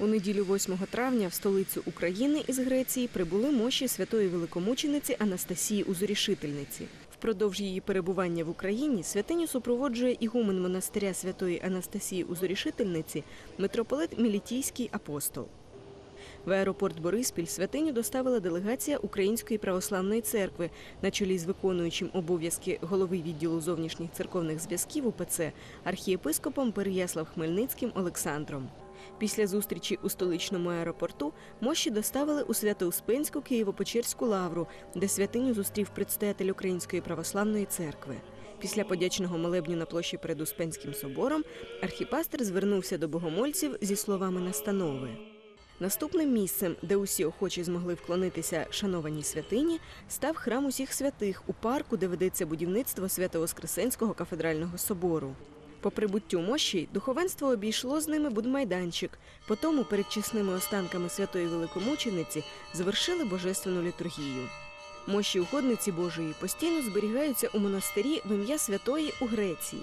У неділю 8 травня в столицю України із Греції прибули мощі святої великомучениці Анастасії Узорішительниці. Впродовж її перебування в Україні святиню супроводжує ігумен монастиря святої Анастасії Узорішительниці митрополит Мілітійський апостол. В аеропорт Бориспіль святиню доставила делегація Української православної церкви на чолі з виконуючим обов'язки голови відділу зовнішніх церковних зв'язків УПЦ архієпископом Переяслав Хмельницьким Олександром. Після зустрічі у столичному аеропорту мощі доставили у Свято-Успенську Києво-Печерську лавру, де святиню зустрів предстоятель Української православної церкви. Після подячного молебню на площі перед Успенським собором архіпастер звернувся до богомольців зі словами настанови. Наступним місцем, де усі охочі змогли вклонитися шанованій святині, став храм усіх святих у парку, де ведеться будівництво Свято-Воскресенського кафедрального собору. По прибуттю мощі духовенство обійшло з ними будмайданчик. Потому перед чесними останками святої великомучениці завершили божественну літургію. Мощі уходниці Божої постійно зберігаються у монастирі в ім'я святої у Греції.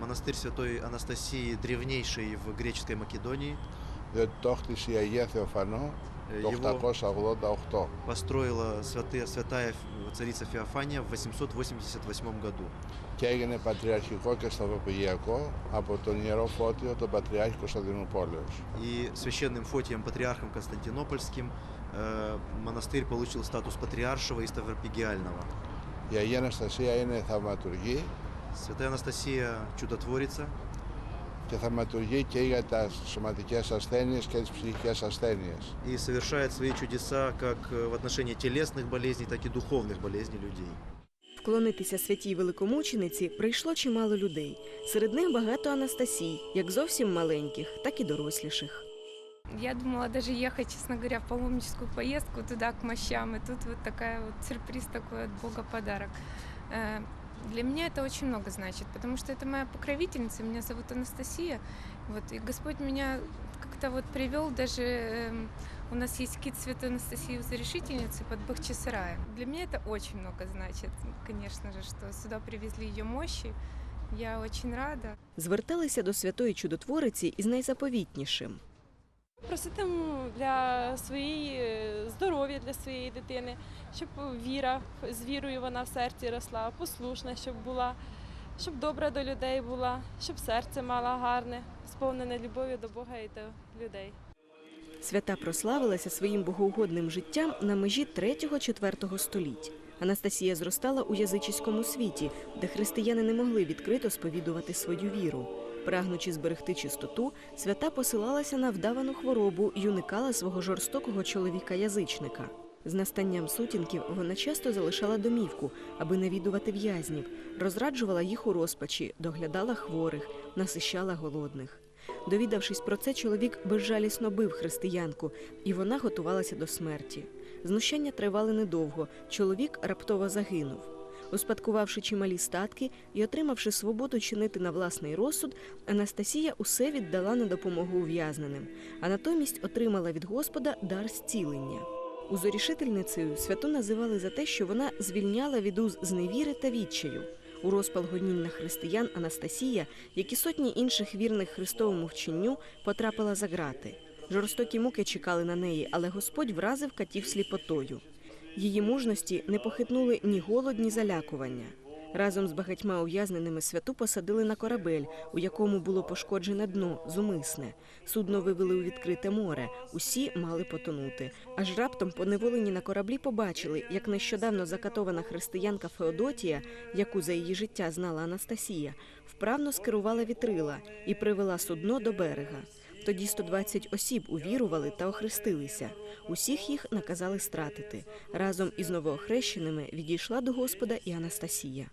Монастир святої Анастасії древніший в греческой Македонії. διότι το χτίσε η Αγία Θεοφανό Э, το Его 888. построила святая, святая царица Феофания в 888 году. Και έγινε πατριαρχικό και σταυροπηγιακό από τον Ιερό Φώτιο, τον Πατριάρχη Κωνσταντινούπολεως. И священным Фотием, патриархом Константинопольским, э, монастырь получил статус патриаршего и ставропигиального. Η Αγία Αναστασία είναι θαυματουργή Святая Анастасия чудотворица, και θαυματουργή και για τα σωματικές ασθένειες και τις ψυχικές ασθένειες. и совершает свои чудеса как э, в отношении телесных болезней, так и духовных болезней людей. Вклонитися святій великомучениці прийшло чимало людей. Серед них багато Анастасій, як зовсім маленьких, так і доросліших. Я думала даже ехать, честно говоря, в паломническую поездку туда, к мощам. И тут вот такая вот сюрприз такой от Бога подарок. Э, Для меня это очень много значит, потому что это моя покровительница, меня зовут Анастасия. Вот, и Господь меня как-то вот привел даже... эм, У нас есть кит Святой Анастасии Зарешительницы под Бахчисараем. Для меня это очень много значит, конечно же, что сюда привезли ее мощи. Я очень рада. Зверталися до святої чудотвориці із найзаповітнішим. Проситиму для своєї е, здоров'я для своєї дитини, щоб віра з вірою вона в серці росла, послушна, щоб була, щоб добра до людей була, щоб серце мала гарне, сповнене любов'ю до Бога і до людей. Свята прославилася своїм богоугодним життям на межі 3-4 століть. Анастасія зростала у язичському світі, де християни не могли відкрито сповідувати свою віру. Прагнучи зберегти чистоту, свята посилалася на вдавану хворобу й уникала свого жорстокого чоловіка-язичника. З настанням сутінків вона часто залишала домівку, аби навідувати в'язнів, розраджувала їх у розпачі, доглядала хворих, насищала голодних. Довідавшись про це, чоловік безжалісно бив християнку, і вона готувалася до смерті. Знущання тривали недовго. Чоловік раптово загинув. Успадкувавши чималі статки і отримавши свободу чинити на власний розсуд, Анастасія усе віддала на допомогу ув'язненим, а натомість отримала від Господа дар зцілення. Узорішительницею святу називали за те, що вона звільняла від уз зневіри та відчаю. У розпал гонінь на християн Анастасія, як і сотні інших вірних Христовому вченню, потрапила за грати. Жорстокі муки чекали на неї, але Господь вразив катів сліпотою. Її мужності не похитнули ні голод, ні залякування. Разом з багатьма ув'язненими святу посадили на корабель, у якому було пошкоджене дно, зумисне. Судно вивели у відкрите море. Усі мали потонути. Аж раптом поневолені на кораблі побачили, як нещодавно закатована християнка Феодотія, яку за її життя знала Анастасія, вправно скерувала вітрила і привела судно до берега. Тоді 120 осіб увірували та охрестилися. Усіх їх наказали стратити. Разом із новоохрещеними відійшла до Господа і Анастасія.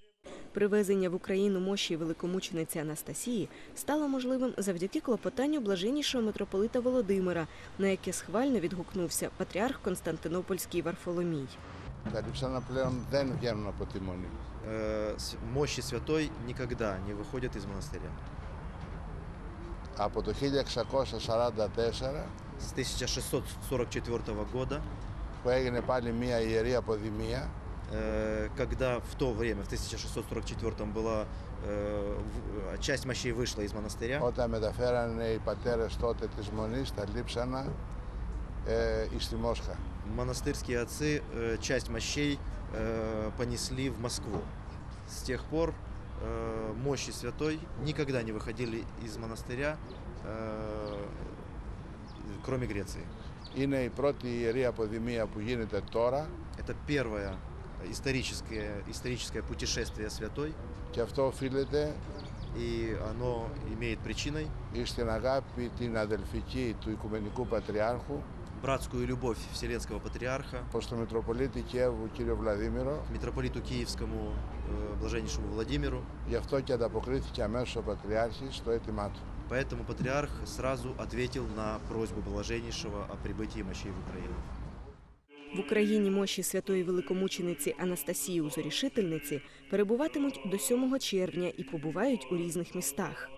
Привезення в Україну мощі великомучениці Анастасії стало можливим завдяки клопотанню блаженнішого митрополита Володимира, на яке схвально відгукнувся патріарх Константинопольський Варфоломій. Е, мощі святої ніколи не виходять із монастиря Από το 1644 С 1644 года, που έγινε πάλι μια ιερή αποδημία э, когда в то время, в 1644 была э, в- часть мощей вышла из монастыря. Όταν μεταφέρανε οι πατέρες τότε της Μονής τα λείψανα ε, εις τη Μόσχα. Монастырские отцы э, часть мощей э, понесли в Москву. С тех пор э, мощи святой никогда не выходили из монастыря, э, кроме Греции. Είναι η πρώτη ιερή αποδημία που γίνεται τώρα Это первое историческое, историческое путешествие святой, και αυτό οφείλεται и оно имеет причиной εις την αγάπη την αδελφική του Οικουμενικού Πατριάρχου братскую любовь Вселенского Патриарха προς τον Μητροπολίτη Κιέβου κύριο Βλαδίμηρο. к митрополиту Киевскому э, блаженнейшему Владимиру. Γι' αυτό και ανταποκρίθηκε αμέσως ο Πατριάρχης στο αίτημά του. Поэтому патриарх сразу ответил на просьбу блаженнейшего о прибытии мощей в Украину. В Україні мощі святої великомучениці Анастасії Узорішительниці перебуватимуть до 7 червня і побувають у різних містах.